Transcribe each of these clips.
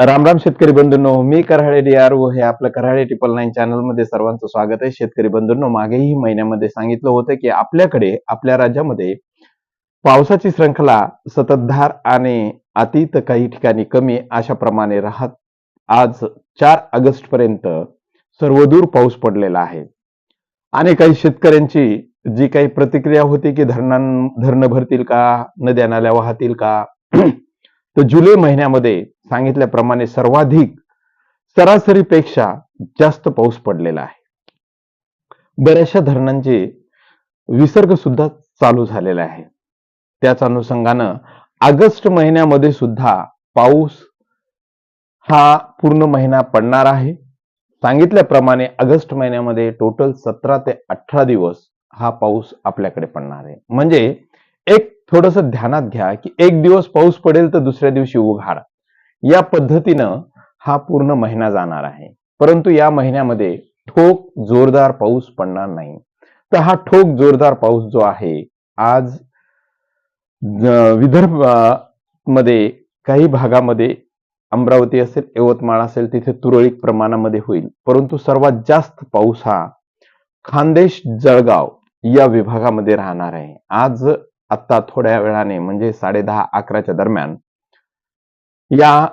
राम राम शेतकरी बंधूंनो मी Karale D R हे आपलं कराळे ट्रिपल नाईन चॅनलमध्ये सर्वांचं स्वागत आहे. शेतकरी बंधूंनो मागेही महिन्यामध्ये सांगितलं होतं की आपल्याकडे आपल्या राज्यामध्ये पावसाची श्रृंखला सततधार आणि अतीत काही ठिकाणी कमी अशा प्रमाणे राहत. आज चार ऑगस्ट पर्यंत सर्वदूर पाऊस पडलेला आहे. आणि काही शेतकऱ्यांची जी काही प्रतिक्रिया होती की धरणां धरणं भरतील का नद्या नाल्या वाहतील का तर जुलै महिन्यामध्ये सांगितल्याप्रमाणे सर्वाधिक सरासरीपेक्षा जास्त पाऊस पडलेला आहे. बऱ्याचशा धरणांचे विसर्ग सुद्धा चालू झालेला आहे. त्याच अनुषंगानं ऑगस्ट महिन्यामध्ये सुद्धा पाऊस हा पूर्ण महिना पडणार आहे. सांगितल्याप्रमाणे ऑगस्ट महिन्यामध्ये टोटल सतरा ते अठरा दिवस हा पाऊस आपल्याकडे पडणार आहे. म्हणजे एक थोडस ध्यानात घ्या की एक दिवस पाऊस पडेल तर दुसऱ्या दिवशी उघाड. या पद्धतीनं हा पूर्ण महिना जाणार आहे. परंतु या महिन्यामध्ये ठोक जोरदार पाऊस पडणार नाही. तर हा ठोक जोरदार पाऊस जो आहे आज विदर्भमध्ये काही भागामध्ये अमरावती असेल यवतमाळ असेल तिथे तुरळक प्रमाणामध्ये होईल. परंतु सर्वात जास्त पाऊस हा खानदेश जळगाव या विभागामध्ये राहणार आहे. आज आता थोड्या वेळाने म्हणजे साडे दहा अकराच्या दरम्यान या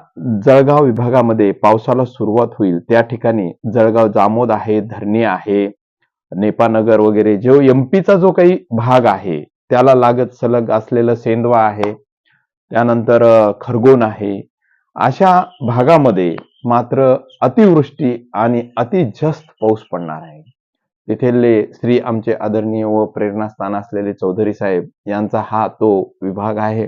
जळगाव विभागामध्ये पावसाला सुरुवात होईल. त्या ठिकाणी जळगाव जामोद आहे धरणी आहे नेपानगर वगैरे जो एमपीचा जो काही भाग आहे त्याला लागत सलग असलेलं सेंदवा आहे त्यानंतर खरगोन आहे. अशा भागामध्ये मात्र अतिवृष्टी आणि अति जास्त पाऊस पडणार आहे. तिथले श्री आमचे आदरणीय व प्रेरणास्थान असलेले चौधरी साहेब यांचा हा तो विभाग आहे.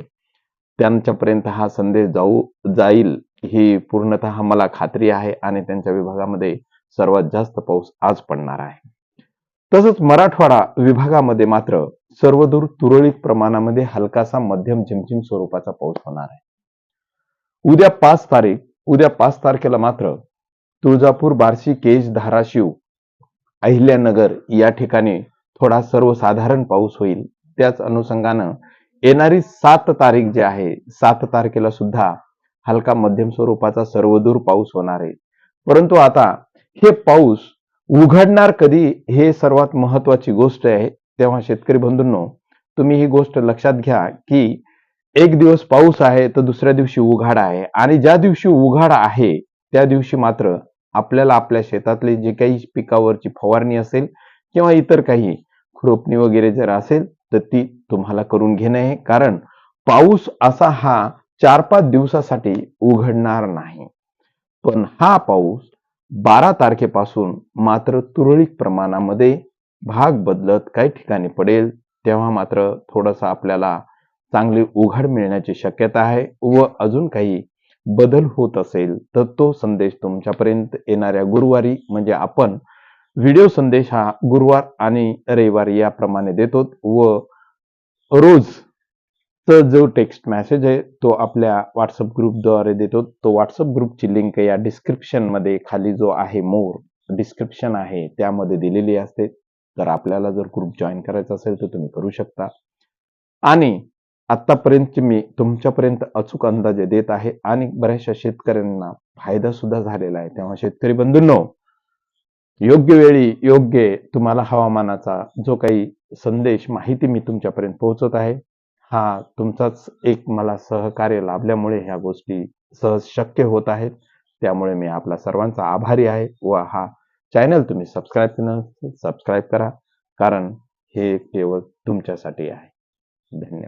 त्यांच्यापर्यंत हा संदेश जाऊ जाईल ही पूर्णतः मला खात्री आहे आणि त्यांच्या विभागामध्ये सर्वात जास्त पाऊस आज पडणार आहे. तसंच मराठवाडा विभागामध्ये मात्र सर्वदूर तुरळक प्रमाणामध्ये हलकासा मध्यम झिमझिम स्वरूपाचा पाऊस होणार आहे. उद्या पाच तारीख उद्या पाच तारखेला मात्र तुळजापूर बार्शी केज धाराशिव अहिल्यानगर या ठिकाणी थोडा सर्वसाधारण पाऊस होईल. त्याच अनुषंगानं येणारी सात तारीख जी आहे सात तारखेला सुद्धा हलका मध्यम स्वरूपाचा सर्वदूर पाऊस होणार आहे. परंतु आता हे पाऊस उघडणार कधी हे सर्वात महत्वाची गोष्ट आहे. तेव्हा शेतकरी बंधूंनो तुम्ही ही गोष्ट लक्षात घ्या की एक दिवस पाऊस आहे तर दुसऱ्या दिवशी उघाड आहे. आणि ज्या दिवशी उघाड आहे त्या दिवशी मात्र आपल्याला आपल्या शेतातली जे काही पिकावरची फवारणी असेल किंवा इतर काही खुरपणी वगैरे जर असेल तर ती तुम्हाला करून घेणे आहे कारण पाऊस असा हा चार पाच दिवसासाठी उघडणार नाही. पण हा पाऊस बारा तारखेपासून मात्र तुरळक प्रमाणामध्ये भाग बदलत काही ठिकाणी पडेल तेव्हा मात्र थोडासा आपल्याला चांगली उघड मिळण्याची शक्यता आहे व अजून काही बदल होत असेल तर तो संदेश तुमच्यापर्यंत येणाऱ्या गुरुवारी म्हणजे आपण व्हिडिओ संदेश हा गुरुवार आणि रविवारी याप्रमाणे देतो व रोज जो टेक्स्ट मेसेज आहे तो आपल्या व्हॉट्सअप ग्रुपद्वारे देतो. तो व्हॉट्सअप ग्रुपची लिंक या डिस्क्रिप्शनमध्ये खाली जो आहे मोर डिस्क्रिप्शन आहे त्यामध्ये दिलेली असते. तर आपल्याला जर ग्रुप जॉईन करायचा असेल तर तुम्ही करू शकता. आणि आतापर्यंत मी तुमच्यापर्यंत अचूक अंदाजे देत आहे. आणि बऱ्याचशा शेतकऱ्यांना फायदा सुद्धा झालेला आहे. तेव्हा शेतकरी बंधूंनो योग्य वेळी योग्य तुम्हाला हवामानाचा जो काही संदेश माहिती मी तुमच्यापर्यंत पोहोचत आहे. हा तुमचाच एक मला सहकार्य लाभल्यामुळे ह्या गोष्टी सहज शक्य होत आहेत. त्यामुळे मी आपला सर्वांचा आभारी आहे व हा चॅनल तुम्ही सबस्क्राईब केलं सबस्क्राईब करा. कारण हे केवळ तुमच्यासाठी आहे. धन्यवाद.